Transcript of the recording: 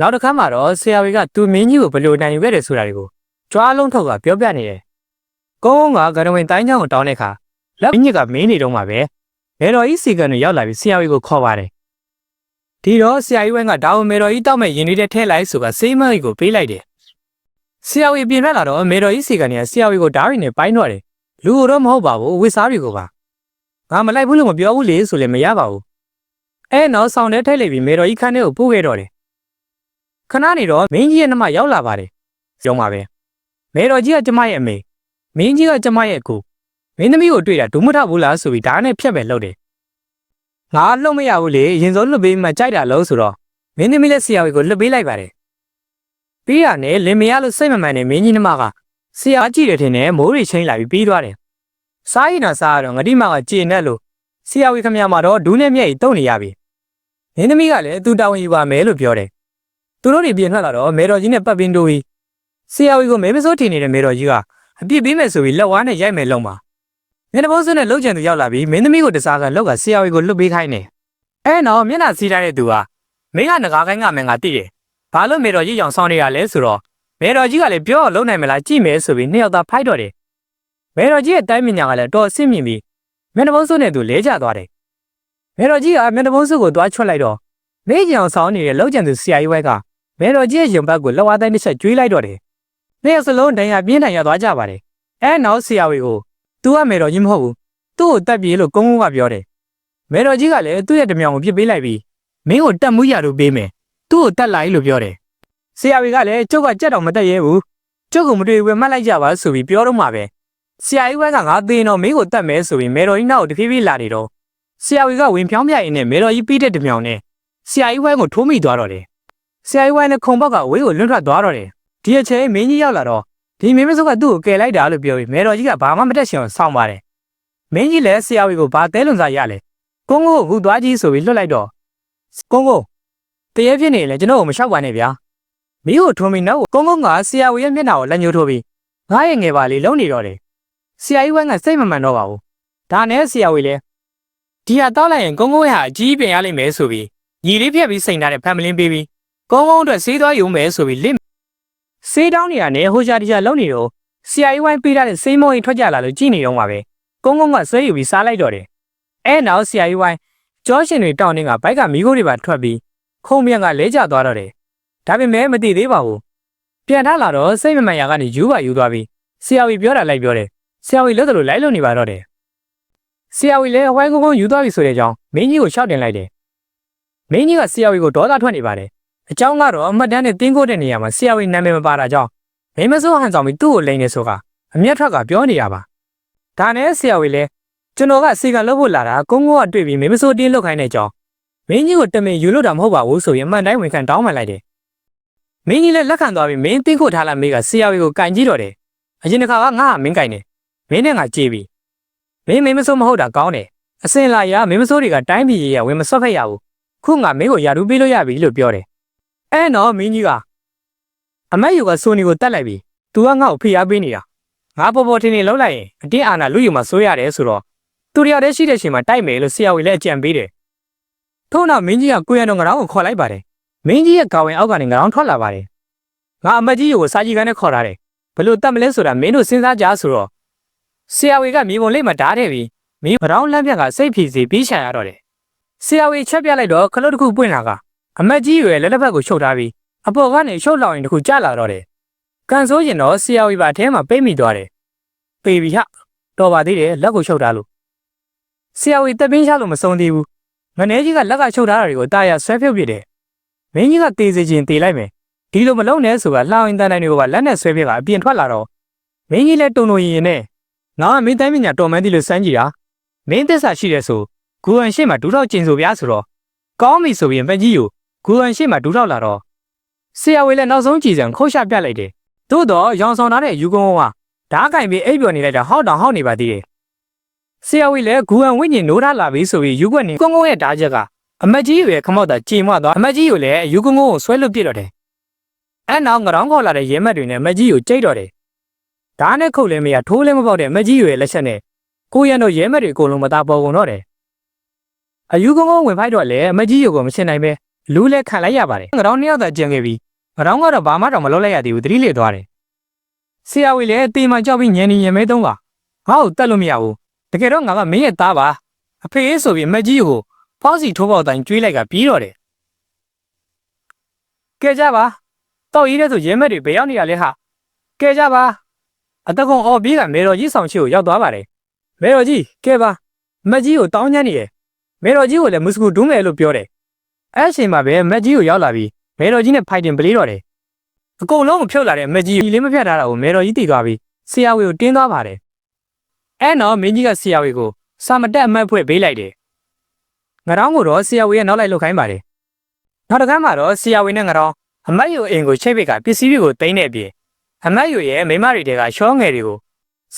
နောက်တစ်ခါမှတော့ဆရာဝေကသူမင်းကြီးကိုဘယ်လိုနိုင်ယူခဲ့တယ်ဆိုတာတွေကိုကြွားလုံးထုတ်ကပြောပြနေတယ်။ကုန်းကုန်းကဂရဝင်တိုင်းချောင်းကိုတောင်းတဲ့အခါလက်မင်းကြီးကမင်းနေတော့မှပဲမေတော်ကြီးစီကန်တွေရောက်လာပြီးဆရာဝေကိုခေါ်ပါတယ်။ဒီတော့ဆရာကြီးဝင်းကဒါဝမေတော်ကြီးတောက်မဲ့ရင်လေးတဲ့ထဲလိုက်ဆိုကစေးမကြီးကိုပေးလိုက်တယ်။ဆရာဝေပြင်ထွက်လာတော့မေတော်ကြီးစီကန်တွေကဆရာဝေကိုဓာတ်ရည်နဲ့ပိုင်းတော့တယ်။လူကိုတော့မဟုတ်ပါဘူးဝစ်စားတွေကိုပါ။ငါမလိုက်ဘူးလို့မပြောဘူးလေဆိုလည်းမရပါဘူး။အဲနောက်ဆောင်တဲ့ထိုက်လိုက်ပြီးမေတော်ကြီးခန်းထဲကိုပို့ခဲ့တော့တယ်။ ခဏနေတော့မင်းကြီးရဲ့နှမရောက်လာပါတယ်။ရုံပါပဲ။မေတော်ကြီးကကျမရဲ့အမေမင်းကြီးကကျမရဲ့အကိုမင်းသမီးကိုတွေ့တာဒုမထဘူးလားဆိုပြီးဓာတ်နဲ့ဖြတ်ပဲလုပ်တယ်။ငါလှုပ်မရဘူးလေရင်စုံလွတ်ပေးမှကြိုက်တာလို့ဆိုတော့မင်းသမီးလက်ဆရာကြီးကိုလွတ်ပေးလိုက်ပါတယ်။ပြီးရနဲ့လင်မရလို့စိတ်မမှန်တဲ့မင်းကြီးနှမကဆရာကြည့်တယ်ထင်တယ်မိုးရီချင်းလာပြီးပြီးသွားတယ်။စားရင်တော့စားရတော့ငတိမကကြေနဲ့လို့ဆရာကြီးခမရမှာတော့ဒူးနဲ့မျက်ရည်တုံနေရပြီ။မင်းသမီးကလည်းသူတာဝန်ယူပါမယ်လို့ပြောတယ်။ သူတို့တွေပြင်ထွက်လာတော့မေတော်ကြီးနဲ့ပတ်ပင်းတိုးပြီးဆရာကြီးကိုမဲမစိုးထင်နေတဲ့မေတော်ကြီးကအပြစ်ပေးမယ်ဆိုပြီးလက်ဝါးနဲ့ရိုက်မယ်လုံးပါမျက်နှာပုံးစွန်းနဲ့လှုပ်ကြံသူရောက်လာပြီးမင်းသမီးကိုတစားကလောက်ကဆရာကြီးကိုလွတ်ပေးခိုင်းတယ်အဲတော့မျက်နှာစီးထားတဲ့သူကမင်းကငကားခိုင်းကမင်းကတိတယ်ဘာလို့မေတော်ကြီးကြောင်ဆောင်းနေရလဲဆိုတော့မေတော်ကြီးကလည်းပြောတော့လုံနိုင်မလားကြည့်မယ်ဆိုပြီးနှစ်ယောက်သားဖိုက်တော့တယ်မေတော်ကြီးရဲ့တိုင်းမြညာကလည်းတော်အဆင့်မြင့်ပြီးမျက်နှာပုံးစွန်းနဲ့သူလဲကျသွားတယ်မေတော်ကြီးကမျက်နှာပုံးစွန်းကိုသွားချွတ်လိုက်တော့မေးကြောင်ဆောင်းနေတဲ့လှုပ်ကြံသူဆရာကြီးဝဲက မေတော်ကြီးရဲ့ရင်ဘတ်ကိုလက်ဝါးတိုင်းတစ်ချက်ကျွေးလိုက်တော့တယ်နှစ်ယောက်စလုံးဒဏ်ရာပြင်းထန်ရသွားကြပါတယ်အဲနောက်ဆရာဝေကို "तू ကမေတော်ကြီးမဟုတ်ဘူး။သူ့ကိုတတ်ပြေလို့ကုန်းကုန်းကပြောတယ်။မေတော်ကြီးကလည်းသူ့ရဲ့တမြောင်ကိုပြစ်ပေးလိုက်ပြီးမင်းကိုတတ်မှုရလို့ပေးမယ်။သူ့ကိုတတ်လိုက်လို့ပြောတယ်။ဆရာဝေကလည်းကျုပ်ကကြက်တော်မတက်ရဲဘူး။ကျုပ်ကမတွေ့ဘူးပဲမှတ်လိုက်ကြပါဆိုပြီးပြောတော့မှပဲ။ဆရာကြီးကငါသေးတော့မင်းကိုတတ်မယ်ဆိုပြီးမေတော်ကြီးနောက်ကိုတဖြည်းဖြည်းလာနေတော့ဆရာဝေကဝင်ဖြောင်းပြရင်နဲ့မေတော်ကြီးပြီးတဲ့တမြောင်နဲ့ဆရာကြီးဝိုင်းကိုထိုးမိသွားတော့တယ်။ ဆရာကြီးဝိုင်းနဲ့ခုံဘက်ကဝေးကိုလွတ်ထွက်သွားတော့တယ်။ဒီအချိန်မင်းကြီးရောက်လာတော့ဒီမင်းမစိုးကသူ့ကိုကယ်လိုက်တာလို့ပြောပြီးမေတော်ကြီးကဘာမှမတက်ရှင်အောင်စောင့်ပါတယ်မင်းကြီးလည်းဆရာဝေကိုဘာတဲလွန်စားရလဲကုန်းကိုအခုသွားကြည့်ဆိုပြီးလွတ်လိုက်တော့ကုန်းကိုတရေဖြစ်နေလေကျွန်တော်ကိုမလျှောက်ပါနဲ့ဗျာမီးကိုထွန်းပြီးနောက်ကုန်းကုန်းကဆရာဝေရဲ့မျက်နှာကိုလက်ညှိုးထိုးပြီးငားရဲ့ငယ်ပါလေးလုံနေတော့တယ်ဆရာကြီးဝမ်းကစိတ်မမှန်တော့ပါဘူးဒါနဲ့ဆရာဝေလည်းဒီဟာတောက်လိုက်ရင်ကုန်းကုန်းရဲ့ဟာအကြီးပြင်ရလိမ့်မယ်ဆိုပြီးညီလေးဖြက်ပြီးစိန်ထားတဲ့ဖန်မလင်းပေးပြီး ကုန်းကုန်းအတွက်ဆေးသွားယူမယ်ဆိုပြီးလင့်ဆေးတောင်းနေရနဲ့ဟိုချာတီချာလုံနေတော့ဆရာကြီးဝိုင်းပေးထားတဲ့စိမ့်မုံကြီးထွက်ကြလာလို့ကြည်နေတော့မှာပဲကုန်းကုန်းကဆွဲယူပြီးစားလိုက်တော့တယ်အဲနောက်ဆရာကြီးဝိုင်းကြောရှင်တွေတောင်းနေကဘိုက်ကမီးခိုးတွေပါထွက်ပြီးခုံမြန်ကလဲကျသွားတော့တယ်ဒါပေမဲ့မသိသေးပါဘူးပြန်ထလာတော့စိတ်မမှန်ရာကနေယူပါယူသွားပြီးဆရာကြီးပြောတာလိုက်ပြောတယ်ဆရာကြီးလွတ်တယ်လို့လိုက်လို့နေပါတော့တယ်ဆရာကြီးလည်းဝိုင်းကုန်းကုန်းယူသွားပြီဆိုတဲ့အကြောင်းမင်းကြီးကိုရှောက်တင်လိုက်တယ်မင်းကြီးကဆရာကြီးကိုဒေါသထွက်နေပါတယ် အကြောင်းကတော့အမှတ်တမ်းနဲ့တင်းကိုတဲ့နေရာမှာဆရာကြီးနာမည်မပါတာကြောင့်မင်းမစိုးဟန်ဆောင်ပြီးသူ့ကိုလိန်နေဆိုကအမျက်ထွက်ကပြောနေရပါဒါနဲ့ဆရာကြီးလည်းကျွန်တော်ကစီကလုပ်ဖို့လာတာကုန်းကုန်းကတွေ့ပြီးမင်းမစိုးတင်းလုတ်ခိုင်းတဲ့အကြောင်းမင်းကြီးကိုတမင်ယူလို့တာမဟုတ်ပါဘူးဆိုရင်အမှန်တိုင်းဝန်ခံတောင်းပန်လိုက်တယ်မင်းကြီးလည်းလက်ခံသွားပြီးမင်းတင်းကိုထားလာမေးကဆရာကြီးကိုကင်ကြည့်တော့တယ်အရင်တစ်ခါကငါ့ကမင်းကင်တယ်မင်းနဲ့ငါကြည့်ပြီမင်းမင်းမစိုးမဟုတ်တာကောင်းတယ်အစင်လာရမင်းမစိုးတွေကတိုင်းပြည်ရဝင်မဆွတ်ဖက်ရဘူးခုငါမင်းကိုယာရူပေးလို့ရပြီလို့ပြောတယ် အဲ့တော့မင်းကြီးကအမက်ယူကဆိုနီကိုတတ်လိုက်ပြီ။ तू ကငါ့ကိုဖိအားပေးနေတာ။ငါပေါ်ပေါ်ထင်းထင်းလှုပ်လိုက်ရင်အတင်းအာဏာလူယူမှာစိုးရတယ်ဆိုတော့သူတယောက်တည်းရှိတဲ့ချိန်မှာတိုက်မယ်လို့ဆရာဝန်လည်းအကြံပေးတယ်။ထို့နောက်မင်းကြီးကကိုရံတော်ငရောင်းကိုခေါ်လိုက်ပါတယ်။မင်းကြီးရဲ့ကာဝင်အောက်ကနေငရောင်းထွက်လာပါတယ်။ငါအမက်ကြီးကိုစာကြီးကန်းနဲ့ခေါ်ထားတယ်။ဘလို့တတ်မလဲဆိုတာမင်းတို့စဉ်းစားကြဆိုတော့ဆရာဝန်ကမြေပုံလေးမှာဓာတ်ထည့်ပြီးမင်းဗရောင်းလမ်းပြကစိတ်ဖြီစီပြီးချရတော့တယ်။ဆရာဝန်ချက်ပြလိုက်တော့ခလုတ်တစ်ခုပွင့်လာက အမက်ကြီးရဲ့လက်လက်ဖက်ကိုချုပ်ထားပြီးအပေါ်ကနေရှုပ်လောင်ရင်တခုကျလာတော့တယ်။ကန်ဆိုးရင်တော့ဆရာဝီပါအထဲမှာပိတ်မိသွားတယ်။ပေပြီဟတော်ပါသေးတယ်လက်ကိုချုပ်ထားလို့ဆရာဝီတက်ပင်းချလို့မဆုံးသေးဘူး။ငနေကြီးကလက်ကချုပ်ထားတာတွေကိုတာရဆွဲဖြုတ်ပြတယ်။မင်းကြီးကတေးစေခြင်းတေးလိုက်မယ်။ဒီလိုမလုပ်နဲ့ဆိုတာလှောင်ရင်တန်တိုင်းတွေကလက်နဲ့ဆွဲပြကအပြင်ထွက်လာတော့မင်းကြီးလည်းတုံတုံရင်ရင်နဲ့ငါကမင်းတိုင်းပညာတော်မှန်းသည်လို့စမ်းကြည့်တာ။မင်းသက်စာရှိတဲ့ဆိုဂူဟန်ရှိမှဒူးတော့ကျင်ဆိုပြားဆိုတော့ကောင်းပြီဆိုရင်ပက်ကြီးကို ဂူဟန်ရှိမှဒူးတော့လာတော့ဆရာဝေလည်းနောက်ဆုံးကြည်စံခိုးရှပြလိုက်တယ်။သို့တော့ရောင်ဆောင်ထားတဲ့ယူကုန်းကဓားကင်ပြီးအိပ်ပျော်နေလိုက်တာဟောက်တောင်ဟောက်နေပါသေးတယ်။ဆရာဝေလည်းဂူဟန်ဝိညာဉ်နိုးထားလာပြီဆိုပြီးယူကွက်နေကုန်းကုန်းရဲ့ဓားချက်ကအမတ်ကြီးရဲ့ခမောက်တာကြေမွသွားအမတ်ကြီးကိုလည်းယူကုန်းကိုဆွဲလွတ်ပြစ်တော့တယ်။အဲနောက်ငရောင်းခေါ်လာတဲ့ရဲမက်တွေနဲ့အမတ်ကြီးကိုကြိတ်တော့တယ်။ဓားနဲ့ခုတ်လည်းမရထိုးလည်းမပေါက်တဲ့အမတ်ကြီးရဲ့လက်ချက်နဲ့ကိုရန်တို့ရဲမက်တွေအကုန်လုံးမသားပေါ်ကုန်တော့တယ်။အယူကုန်းကုန်းဝင်ဖိုက်တော့လည်းအမတ်ကြီးကိုမရှင်းနိုင်ပဲ လူလည်းခံလိုက်ရပါတယ်ငရောင်းနှစ်ယောက်သာကြံခဲ့ပြီးငရောင်းကတော့ဘာမှတော့မလုပ်လိုက်ရသေးဘူးသတိလစ်သွားတယ်ဆရာဝေလည်းတေးမှကြောက်ပြီးညံနေညံမဲသုံးပါငါ့ကိုတတ်လို့မရဘူးတကယ်တော့ငါကမင်းရဲ့သားပါအဖေအေးဆိုပြီးမက်ကြီးကိုဖောက်စီထိုးပေါက်တိုင်းကျွေးလိုက်ကပြီးတော့တယ်ကဲကြပါတော့ရေးတဲ့ဆိုရဲမက်တွေဘယ်ရောက်နေရလဲဟာကဲကြပါအတကုံအော်ပြီးကမေတော်ကြီးဆောင်ချီကိုရောက်သွားပါတယ်မေတော်ကြီးကဲပါမက်ကြီးကိုတောင်းညမ်းနေရယ်မေတော်ကြီးကိုလည်းမုစကူဒူးမယ်လို့ပြောတယ် အဲ့အချိန်မှာပဲမက်ကြီးကိုရောက်လာပြီးမေတော်ကြီးနဲ့ဖိုက်တင်ပလေးတော့တယ်အကုန်လုံးကိုဖြုတ်လာတဲ့မက်ကြီးဒီလေးမဖြတ်ထားတာကိုမေတော်ကြီးတည်သွားပြီးဆရာဝေကိုတင်းသွားပါတယ်အဲ့တော့မင်းကြီးကဆရာဝေကိုစာမတက်အမတ်ဖွဲ့ပေးလိုက်တယ်ငရောင်းကိုတော့ဆရာဝေရဲ့နောက်လိုက်လှုပ်ခိုင်းပါတယ်နောက်တစ်ခါမှတော့ဆရာဝေနဲ့ငရောင်းအမတ်ယူအိမ်ကိုချိတ်ပိတ်ကပစ္စည်းတွေကိုတင်းနေအပြင်အမတ်ယူရဲ့မိမတွေတဲကရှောငယ်တွေကို